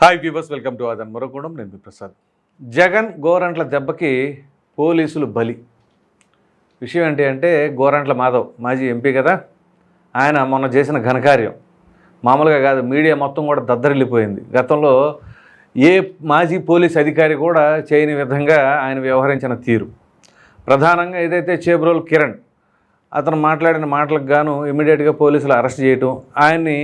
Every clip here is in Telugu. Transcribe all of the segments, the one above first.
హాయ్ పీపర్స్ వెల్కమ్ టు అదన్ మరొకడం నేను మీ ప్రసాద్ జగన్ గోరంట్ల దెబ్బకి పోలీసులు బలి విషయం ఏంటి అంటే గోరంట్ల మాధవ్ మాజీ ఎంపీ కదా ఆయన మొన్న చేసిన ఘనకార్యం మామూలుగా కాదు మీడియా మొత్తం కూడా దద్దరిల్లిపోయింది గతంలో ఏ మాజీ పోలీస్ అధికారి కూడా చేయని విధంగా ఆయన వ్యవహరించిన తీరు. ప్రధానంగా ఏదైతే చేబ్రోల్ కిరణ్ అతను మాట్లాడిన మాటలకు గాను ఇమీడియట్గా పోలీసులు అరెస్ట్ చేయటం ఆయన్ని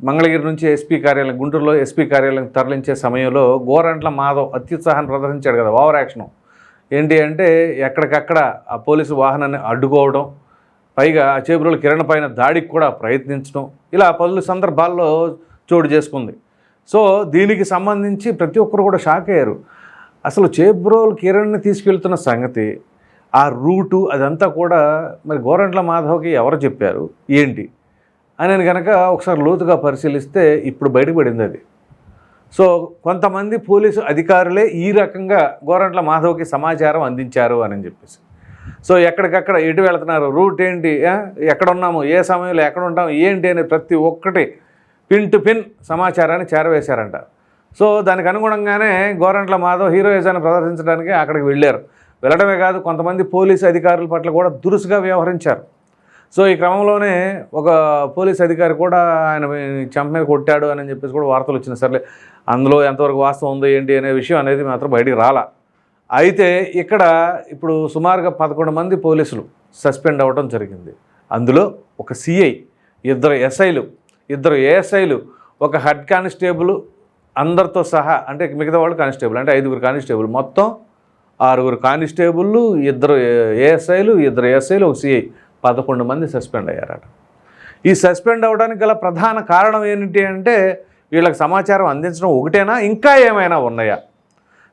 మంగళగిరి నుంచి ఎస్పీ కార్యాలయం గుంటూరులో ఎస్పీ కార్యాలయం తరలించే సమయంలో గోరంట్ల మాధవ్ అత్యుత్సాహాన్ని ప్రదర్శించాడు కదా ఓవర్ యాక్షను. ఏంటి అంటే ఎక్కడికక్కడ ఆ పోలీసు వాహనాన్ని అడ్డుకోవడం పైగా ఆ కిరణ్ పైన దాడికి కూడా ప్రయత్నించడం ఇలా పలు సందర్భాల్లో చోటు చేసుకుంది. సో దీనికి సంబంధించి ప్రతి ఒక్కరు కూడా షాక్ అయ్యారు. అసలు చేబ్రోల్ కిరణ్ని తీసుకెళ్తున్న సంగతి ఆ రూటు అదంతా కూడా మరి గోరంట్ల మాధవ్కి ఎవరు చెప్పారు? ఏంటి? అని కనుక ఒకసారి లోతుగా పరిశీలిస్తే ఇప్పుడు బయటపడింది అది. సో కొంతమంది పోలీసు అధికారులే ఈ రకంగా గోరంట్ల మాధవ్కి సమాచారం అందించారు అని చెప్పేసి. సో ఎక్కడికక్కడ ఎటు వెళ్తున్నారు? రూట్ ఏంటి? ఎక్కడున్నాము ఎక్కడ ఉన్నాము? ఏ సమయంలో ఎక్కడ ఉంటాము? ఏంటి అని ప్రతి ఒక్కటి పిన్ టు పిన్ సమాచారాన్ని చేరవేశారంట. సో దానికి అనుగుణంగానే గోరంట్ల మాధవ్ హీరోయిజాన్ని ప్రదర్శించడానికి అక్కడికి వెళ్ళారు. వెళ్ళడమే కాదు కొంతమంది పోలీసు అధికారుల పట్ల కూడా దురుసుగా వ్యవహరించారు. సో ఈ క్రమంలోనే ఒక పోలీస్ అధికారి కూడా ఆయన చెంప మీద కొట్టాడు అని చెప్పేసి కూడా వార్తలు వచ్చినాయి. సర్లే అందులో ఎంతవరకు వాస్తవం ఉందో ఏంటి అనే విషయం అనేది మాత్రం బయటికి రాలా. అయితే ఇక్కడ ఇప్పుడు సుమారుగా పదకొండు మంది పోలీసులు సస్పెండ్ అవ్వడం జరిగింది. అందులో ఒక సిఐ ఇద్దరు ఎస్ఐలు ఇద్దరు ఏఎస్ఐలు ఒక హెడ్ కానిస్టేబుల్ అందరితో సహా అంటే మిగతా వాళ్ళు కానిస్టేబుల్ అంటే ఐదుగురు కానిస్టేబుల్. మొత్తం ఆరుగురు కానిస్టేబుళ్ళు ఇద్దరు ఏఎస్ఐలు ఇద్దరు ఎస్ఐలు ఒక సిఐ. పదకొండు మంది సస్పెండ్ అయ్యారట. ఈ సస్పెండ్ అవ్వడానికి గల ప్రధాన కారణం ఏంటి అంటే వీళ్ళకి సమాచారం అందించడం ఒకటేనా? ఇంకా ఏమైనా ఉన్నాయా?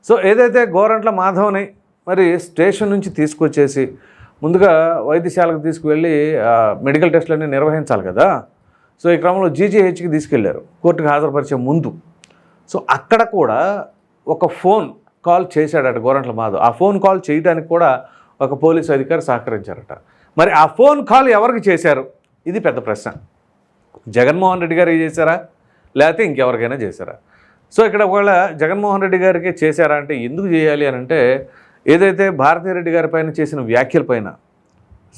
సో ఏదైతే గోరంట్ల మాధవ్ని మరి స్టేషన్ నుంచి తీసుకొచ్చేసి ముందుగా వైద్యశాలకు తీసుకువెళ్ళి మెడికల్ టెస్టులన్నీ నిర్వహించాలి కదా? సో ఈ క్రమంలో జీజీహెచ్కి తీసుకెళ్ళారు. కోర్టుకు హాజరుపరిచే ముందు. సో అక్కడ కూడా ఒక ఫోన్ కాల్ చేశాడట గోరంట్ల మాధవ్. ఆ ఫోన్ కాల్ చేయడానికి కూడా ఒక పోలీసు అధికారి సహకరించారట. మరి ఆ ఫోన్ కాల్ ఎవరికి చేశారు? ఇది పెద్ద ప్రశ్న. జగన్మోహన్ రెడ్డి గారికి చేశారా? లేకపోతే ఇంకెవరికైనా చేశారా? సో ఇక్కడ ఒకవేళ జగన్మోహన్ రెడ్డి గారికి చేశారా అంటే ఎందుకు చేయాలి అని అంటే ఏదైతే భారతీయ రెడ్డి గారి పైన చేసిన వ్యాఖ్యల పైన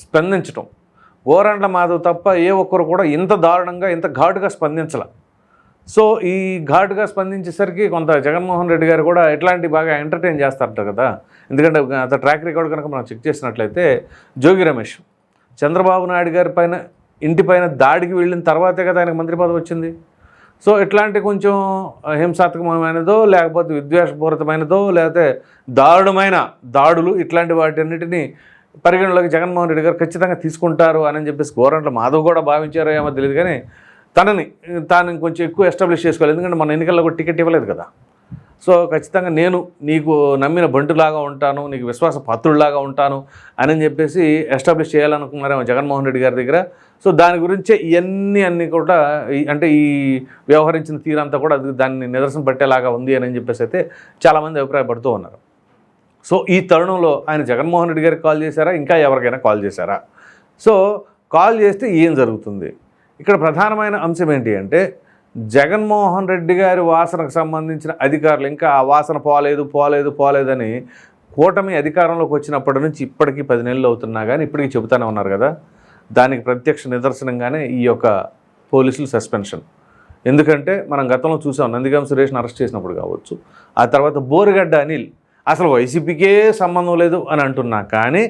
స్పందించటం గోరంట్ల మాధవ్ తప్ప ఏ ఒక్కరు కూడా ఇంత దారుణంగా ఇంత ఘాటుగా స్పందించాల. సో ఈ ఘాటుగా స్పందించేసరికి కొంత జగన్మోహన్ రెడ్డి గారు కూడా ఎట్లాంటి బాగా ఎంటర్టైన్ చేస్తారట కదా. ఎందుకంటే అంత ట్రాక్ రికార్డ్ కనుక మనం చెక్ చేసినట్లయితే జోగి రమేష్ చంద్రబాబు నాయుడు గారి పైన ఇంటిపైన దాడికి వెళ్ళిన తర్వాతే కదా ఆయనకు మంత్రి పదవి వచ్చింది. సో ఇట్లాంటి కొంచెం హింసాత్మకమైనదో లేకపోతే విద్వేషపూరితమైనదో లేకపోతే దారుణమైన దాడులు ఇట్లాంటి వాటన్నిటిని పరిగణలోకి జగన్మోహన్ రెడ్డి గారు ఖచ్చితంగా తీసుకుంటారు అని చెప్పేసి గోరంట్ల మాధవ్ కూడా భావించారో ఏమో తెలియదు కానీ తనని తాను కొంచెం ఎక్కువ ఎస్టాబ్లిష్ చేసుకోవాలి. ఎందుకంటే మన ఎన్నికల్లో కూడా టికెట్ ఇవ్వలేదు కదా. సో ఖచ్చితంగా నేను నీకు నమ్మిన బంటులాగా ఉంటాను నీకు విశ్వాస పాత్రుడిలాగా ఉంటాను అని చెప్పేసి ఎస్టాబ్లిష్ చేయాలనుకున్నారేమో జగన్మోహన్ రెడ్డి గారి దగ్గర. సో దాని గురించే ఇవన్నీ అన్నీ కూడా ఈ- అంటే ఈ వ్యవహరించిన తీరంతా కూడా అది దాన్ని నిదర్శనం పట్టేలాగా ఉంది అని చెప్పేసి అయితే చాలామంది అభిప్రాయపడుతూ ఉన్నారు. సో ఈ తరుణంలో ఆయన జగన్మోహన్ రెడ్డి గారికి కాల్ చేశారా? ఇంకా ఎవరికైనా కాల్ చేశారా? సో కాల్ చేస్తే ఏం జరుగుతుంది? ఇక్కడ ప్రధానమైన అంశం ఏంటి అంటే జగన్మోహన్ రెడ్డి గారి వాసనకు సంబంధించిన అధికారులు ఇంకా ఆ వాసన పోలేదు పోలేదు పోలేదని కూటమి అధికారంలోకి వచ్చినప్పటి నుంచి ఇప్పటికీ పది నెలలు అవుతున్నా కానీ ఇప్పటికీ చెబుతానే ఉన్నారు కదా. దానికి ప్రత్యక్ష నిదర్శనంగానే ఈ యొక్క పోలీసులు సస్పెన్షన్. ఎందుకంటే మనం గతంలో చూసాం నందిగం సురేష్ని అరెస్ట్ చేసినప్పుడు కావచ్చు ఆ తర్వాత బోరుగడ్డ అనిల్ అసలు వైసీపీకే సంబంధం లేదు అని అంటున్నా కానీ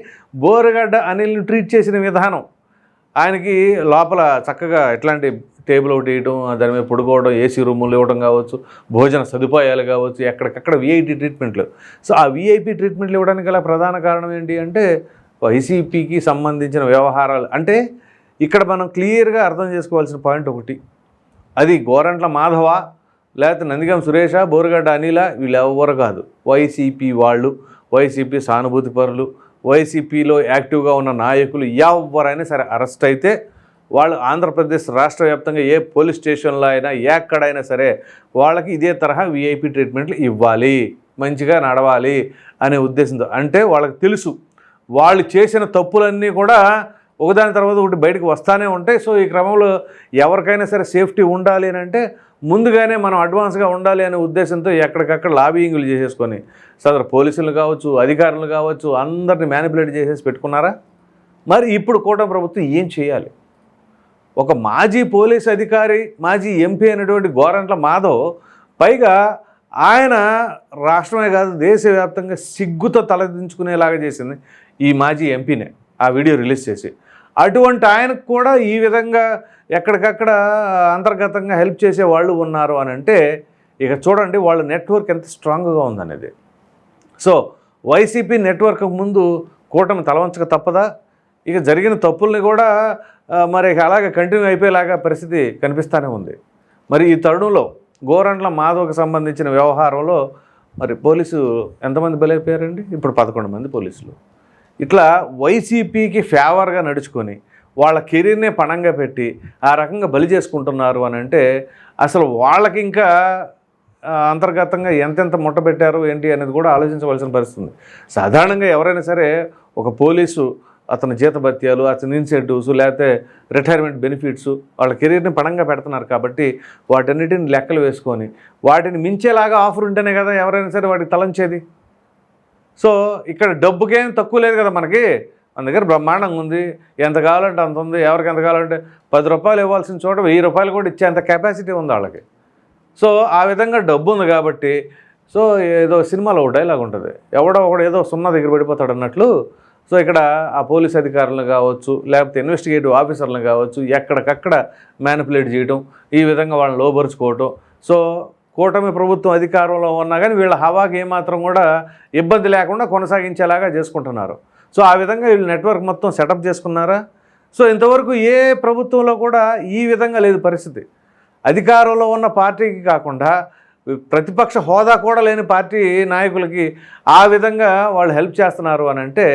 బోరుగడ్డ అనిల్ని ట్రీట్ చేసిన విధానం ఆయనకి లోపల చక్కగా ఎట్లాంటి టేబుల్ ఒకటి ఇవ్వడం దాని మీద పడుకోవడం ఏసీ రూములు ఇవ్వడం కావచ్చు భోజన సదుపాయాలు కావచ్చు ఎక్కడికక్కడ విఐపి ట్రీట్మెంట్లు సో ఆ విఐపి ట్రీట్మెంట్లు ఇవ్వడానికి గల ప్రధాన కారణం ఏంటి అంటే వైసీపీకి సంబంధించిన వ్యవహారాలు. అంటే ఇక్కడ మనం క్లియర్గా అర్థం చేసుకోవాల్సిన పాయింట్ ఒకటి. అది గోరంట్ల మాధవ లేకపోతే నందిగం సురేష బోరుగడ్డ అనిల వీళ్ళు ఎవరు కాదు వైసీపీ వాళ్ళు వైసీపీ సానుభూతి పరులు వైసీపీలో యాక్టివ్గా ఉన్న నాయకులు ఎవరైనా సరే అరెస్ట్ అయితే వాళ్ళు ఆంధ్రప్రదేశ్ రాష్ట్ర వ్యాప్తంగా ఏ పోలీస్ స్టేషన్లో అయినా ఎక్కడైనా సరే వాళ్ళకి ఇదే తరహా విఐపి ట్రీట్మెంట్లు ఇవ్వాలి మంచిగా నడవాలి అనే ఉద్దేశంతో. అంటే వాళ్ళకి తెలుసు వాళ్ళు చేసిన తప్పులన్నీ కూడా ఒకదాని తర్వాత ఒకటి బయటకు వస్తానే ఉంటాయి. సో ఈ క్రమంలో ఎవరికైనా సరే సేఫ్టీ ఉండాలి అని అంటే ముందుగానే మనం అడ్వాన్స్గా ఉండాలి అనే ఉద్దేశంతో ఎక్కడికక్కడ లాబియింగ్లు చేసేసుకొని సదరు పోలీసులు కావచ్చు అధికారులు కావచ్చు అందరిని మ్యానిపులేట్ చేసేసి పెట్టుకున్నారా? మరి ఇప్పుడు కూటమి ప్రభుత్వం ఏం చేయాలి? ఒక మాజీ పోలీస్ అధికారి మాజీ ఎంపీ అయినటువంటి గోరంట్ల మాధవ్ పైగా ఆయన రాష్ట్రమే కాదు దేశవ్యాప్తంగా సిగ్గుతో తలదించుకునేలాగా చేసింది ఈ మాజీ ఎంపీనే ఆ వీడియో రిలీజ్ చేసి. అటువంటి ఆయనకు కూడా ఈ విధంగా ఎక్కడికక్కడ అంతర్గతంగా హెల్ప్ చేసే వాళ్ళు ఉన్నారు అని అంటే ఇక చూడండి వాళ్ళ నెట్వర్క్ ఎంత స్ట్రాంగ్గా ఉందనేది. సో వైసీపీ నెట్వర్క్ ముందు కూటమి తలవంచక తప్పదా? ఇక జరిగిన తప్పుల్ని కూడా మరి ఇక అలాగే కంటిన్యూ అయిపోయేలాగా పరిస్థితి కనిపిస్తూనే ఉంది. మరి ఈ తరుణంలో గోరంట్ల మాధవకు సంబంధించిన వ్యవహారంలో మరి పోలీసు ఎంతమంది బలైపోయారండి? ఇప్పుడు పదకొండు మంది పోలీసులు. ఇట్లా వైసీపీకి ఫేవర్గా నడుచుకొని వాళ్ళ కెరీర్నే పణంగా పెట్టి ఆ రకంగా బలి చేసుకుంటున్నారు అని అంటే అసలు వాళ్ళకి ఇంకా అంతర్గతంగా ఎంతెంత ముట్టబెట్టారు ఏంటి అనేది కూడా ఆలోచించవలసిన పరిస్థితుంది సాధారణంగా ఎవరైనా సరే ఒక పోలీసు అతని జీతభత్యాలు అతని ఇన్సెంటివ్స్ లేకపోతే రిటైర్మెంట్ బెనిఫిట్స్ వాళ్ళ కెరీర్ని పణంగా పెడుతున్నారు కాబట్టి వాటన్నిటిని లెక్కలు వేసుకొని వాటిని మించేలాగా ఆఫర్ ఉంటేనే కదా ఎవరైనా సరే వాటికి తలంచేది. సో ఇక్కడ డబ్బుకేం తక్కువ లేదు కదా మనకి. మన దగ్గర బ్రహ్మాండంగా ఉంది. ఎంత కావాలంటే అంత ఉంది. ఎవరికి ఎంత కావాలంటే పది రూపాయలు ఇవ్వాల్సిన చోట వెయ్యి రూపాయలు కూడా ఇచ్చేంత కెపాసిటీ ఉంది వాళ్ళకి. సో ఆ విధంగా డబ్బు ఉంది కాబట్టి సో ఏదో సినిమాలో ఒక డైలాగ్ ఉంటుంది. ఎవడో ఒకడు ఏదో సున్నా దగ్గర పడిపోతాడు అన్నట్లు సో ఇక్కడ ఆ పోలీస్ అధికారులను కావచ్చు లేకపోతే ఇన్వెస్టిగేటివ్ ఆఫీసర్లను కావచ్చు ఎక్కడికక్కడ మ్యానిపులేట్ చేయడం ఈ విధంగా వాళ్ళని లోపరుచుకోవటం. సో కూటమి ప్రభుత్వం అధికారంలో ఉన్నా కానీ వీళ్ళ హవాకి ఏమాత్రం కూడా ఇబ్బంది లేకుండా కొనసాగించేలాగా చేసుకుంటున్నారు. సో ఆ విధంగా వీళ్ళు నెట్వర్క్ మొత్తం సెటప్ చేసుకున్నారా? సో ఇంతవరకు ఏ ప్రభుత్వంలో కూడా ఈ విధంగా లేదు పరిస్థితి. అధికారంలో ఉన్న పార్టీకి కాకుండా ప్రతిపక్ష హోదా కూడా లేని పార్టీ నాయకులకి ఆ విధంగా వాళ్ళు హెల్ప్ చేస్తున్నారు అని అంటే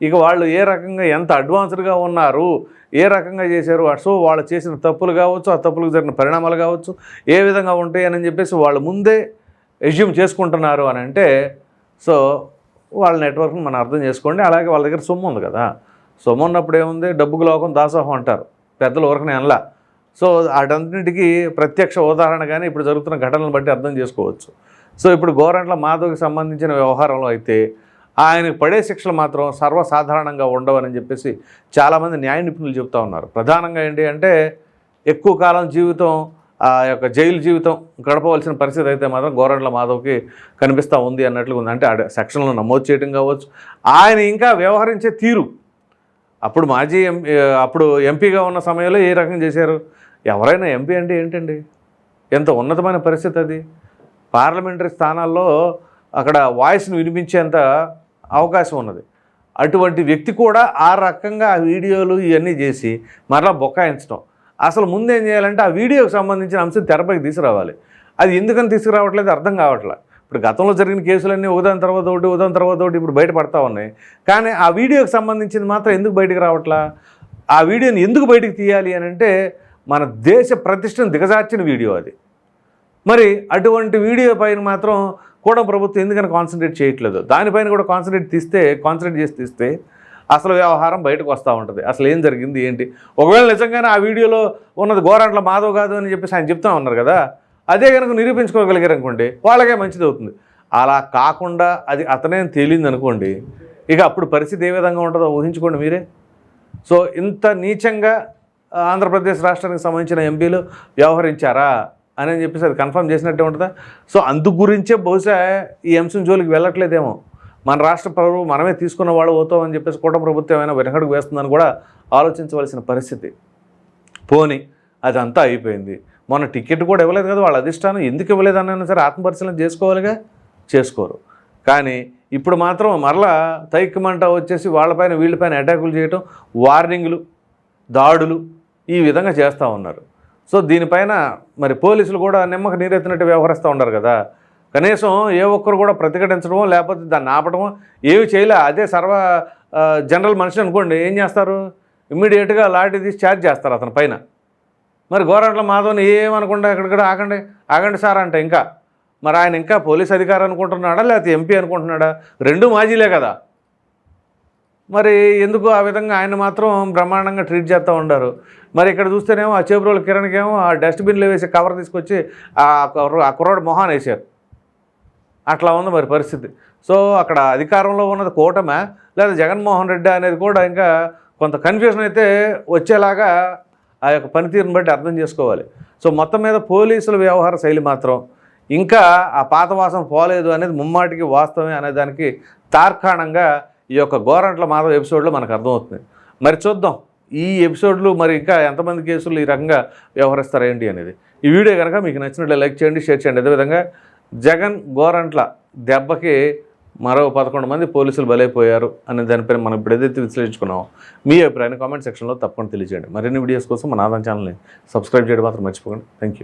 ఇక వాళ్ళు ఏ రకంగా ఎంత అడ్వాన్స్డ్గా ఉన్నారు ఏ రకంగా చేశారు సో వాళ్ళు చేసిన తప్పులు కావచ్చు ఆ తప్పులకు జరిగిన పరిణామాలు కావచ్చు ఏ విధంగా ఉంటాయి అని చెప్పేసి వాళ్ళు ముందే ఎజ్యూమ్ చేసుకుంటున్నారు అని అంటే సో వాళ్ళ నెట్వర్క్ని మనం అర్థం చేసుకోండి. అలాగే వాళ్ళ దగ్గర సొమ్ము ఉంది కదా. సొమ్ము ఉన్నప్పుడు ఏముంది? డబ్బుకు లోకం దాసోహం అంటారు. పెద్దలు ఊరకనే అనలా. సో వాటన్నిటికీ ప్రత్యక్ష ఉదాహరణగానే ఇప్పుడు జరుగుతున్న ఘటనలను బట్టి అర్థం చేసుకోవచ్చు. సో ఇప్పుడు గోరంట్ల మాధవ్కి సంబంధించిన వ్యవహారంలో అయితే ఆయనకు పడే శిక్షలు మాత్రం సర్వసాధారణంగా ఉండవని చెప్పేసి చాలామంది న్యాయ నిపుణులు చెప్తా ఉన్నారు. ప్రధానంగా ఏంటి అంటే ఎక్కువ కాలం జీవితం ఆ యొక్క జైలు జీవితం గడపవలసిన పరిస్థితి అయితే మాత్రం గోరంట్ల మాధవ్కి కనిపిస్తూ ఉంది అన్నట్లుగా ఉంది. అంటే ఆ సెక్షన్లో నమోదు చేయడం కావచ్చు. ఆయన ఇంకా వ్యవహరించే తీరు. అప్పుడు మాజీ ఎం అప్పుడు ఎంపీగా ఉన్న సమయంలో ఏ రకం చేశారు? ఎవరైనా ఎంపీ అంటే ఏంటండి? ఎంత ఉన్నతమైన పరిస్థితి అది. పార్లమెంటరీ స్థానాల్లో అక్కడ వాయిస్ని వినిపించేంత అవకాశం ఉన్నది. అటువంటి వ్యక్తి కూడా ఆ రకంగా ఆ వీడియోలు ఇవన్నీ చేసి మరలా బొక్కాయించడం అసలు ముందేం చేయాలంటే ఆ వీడియోకి సంబంధించిన అంశం తెరపైకి తీసుకురావాలి. అది ఎందుకని తీసుకురావట్లేదు అర్థం కావట్లేదు ఇప్పుడు గతంలో జరిగిన కేసులన్నీ ఒకదాని తర్వాత ఒకటి ఒకదాని తర్వాత ఒకటి ఇప్పుడు బయటపడతా ఉన్నాయి. కానీ ఆ వీడియోకి సంబంధించింది మాత్రం ఎందుకు బయటకు రావట్లా? ఆ వీడియోని ఎందుకు బయటకు తీయాలి అని అంటే మన దేశ ప్రతిష్టను దిగజార్చిన వీడియో అది. మరి అటువంటి వీడియో పైన మాత్రం కూడా ప్రభుత్వం ఎందుకని కాన్సన్ట్రేట్ చేయట్లేదు? దానిపైన కూడా కాన్సన్ట్రేట్ తీస్తే కాన్సన్ట్రేట్ చేసి తీస్తే అసలు వ్యవహారం బయటకు వస్తూ ఉంటుంది. అసలు ఏం జరిగింది ఏంటి? ఒకవేళ నిజంగానే ఆ వీడియోలో ఉన్నది గోరంట్ల మాధవ్ కాదు అని చెప్పేసి ఆయన చెప్తా ఉన్నారు కదా అదే కనుక నిరూపించుకోగలిగారు అనుకోండి వాళ్ళకే మంచిది అవుతుంది. అలా కాకుండా అది అతనేం తేలింది అనుకోండి ఇక అప్పుడు పరిస్థితి ఏ విధంగా ఉంటుందో ఊహించుకోండి మీరే. సో ఇంత నీచంగా ఆంధ్రప్రదేశ్ రాష్ట్రానికి సంబంధించిన ఎంపీలు వ్యవహరించారా? అని చెప్పేసి అది కన్ఫర్మ్ చేసినట్టే ఉంటుందా? సో అందు గురించే బహుశా ఈ అంశం జోలికి వెళ్ళట్లేదేమో. మన రాష్ట్ర ప్రభుత్వం మనమే తీసుకున్న వాళ్ళు పోతాం అని చెప్పేసి కూటమి ప్రభుత్వం ఏమైనా వెనకడుగు వేస్తుందని కూడా ఆలోచించవలసిన పరిస్థితి. పోని అదంతా అయిపోయింది. మొన్న టికెట్ కూడా ఇవ్వలేదు కదా వాళ్ళ అధిష్టానం. ఎందుకు ఇవ్వలేదు అన్న సరే ఆత్మపరిశీలన చేసుకోవాలిగా? చేసుకోరు. కానీ ఇప్పుడు మాత్రం మరలా తైక్కమంట వచ్చేసి వాళ్ళపైన వీళ్ళపైన అటాకులు చేయటం వార్నింగ్లు దాడులు ఈ విధంగా చేస్తూ ఉన్నారు. సో దీనిపైన మరి పోలీసులు కూడా నిమ్మక నీరెత్తినట్టు వ్యవహరిస్తూ ఉన్నారు కదా. కనీసం ఏ ఒక్కరు కూడా ప్రతిఘటించడమో లేకపోతే దాన్ని ఆపడమో ఏమి చేయలే. అదే సర్వ జనరల్ మనిషి అనుకోండి ఏం చేస్తారు? ఇమ్మీడియట్గా లాఠీ తీసి ఛార్జ్ చేస్తారు అతని పైన. మరి గోరంట్ల మాధవ్ని ఏమనకుండా ఎక్కడికడ ఆగండి ఆగండి సార్ అంటే ఇంకా. మరి ఆయన ఇంకా పోలీస్ అధికారి అనుకుంటున్నాడా లేకపోతే ఎంపీ అనుకుంటున్నాడా? రెండు మాజీలే కదా. మరి ఎందుకు ఆ విధంగా ఆయన మాత్రం బ్రహ్మాండంగా ట్రీట్ చేస్తూ ఉండారు? మరి ఇక్కడ చూస్తేనేమో ఆ చేపురోలు కిరణ్కి ఏమో ఆ డస్ట్బిన్లో వేసి కవర్ తీసుకొచ్చి ఆ కవర్ ఆ కుర్రాడు మొహాన్ వేశారు. అట్లా ఉంది మరి పరిస్థితి. సో అక్కడ అధికారంలో ఉన్నది కూటమే లేదా జగన్మోహన్ రెడ్డి అనేది కూడా ఇంకా కొంత కన్ఫ్యూజన్ అయితే వచ్చేలాగా ఆ యొక్క పనితీరుని బట్టి అర్థం చేసుకోవాలి. సో మొత్తం మీద పోలీసుల వ్యవహార శైలి మాత్రం ఇంకా ఆ పాత వాసన పోలేదు అనేది ముమ్మాటికి వాస్తవమే అనే దానికి తార్కాణంగా ఈ యొక్క గోరంట్ల మాధవ్ ఎపిసోడ్లో మనకు అర్థమవుతుంది. మరి చూద్దాం ఈ ఎపిసోడ్లు మరి ఇంకా ఎంతమంది కేసులు ఈ రకంగా వ్యవహరిస్తారు ఏంటి అనేది. ఈ వీడియో కనుక మీకు నచ్చినట్లు లైక్ చేయండి షేర్ చేయండి. అదేవిధంగా జగన్ గోరంట్ల దెబ్బకి మరో పదకొండు మంది పోలీసులు బలైపోయారు అనే దానిపైన మనం ఇప్పుడు ఏదైతే విశ్లేషించుకున్నామో మీ అభిప్రాయాన్ని కామెంట్ సెక్షన్లో తప్పకుండా తెలియజేయండి. మరిన్ని వీడియోస్ కోసం మన ఆదాయం ఛానల్ని సబ్స్క్రైబ్ చేయడం మాత్రం మర్చిపోకండి. Thank you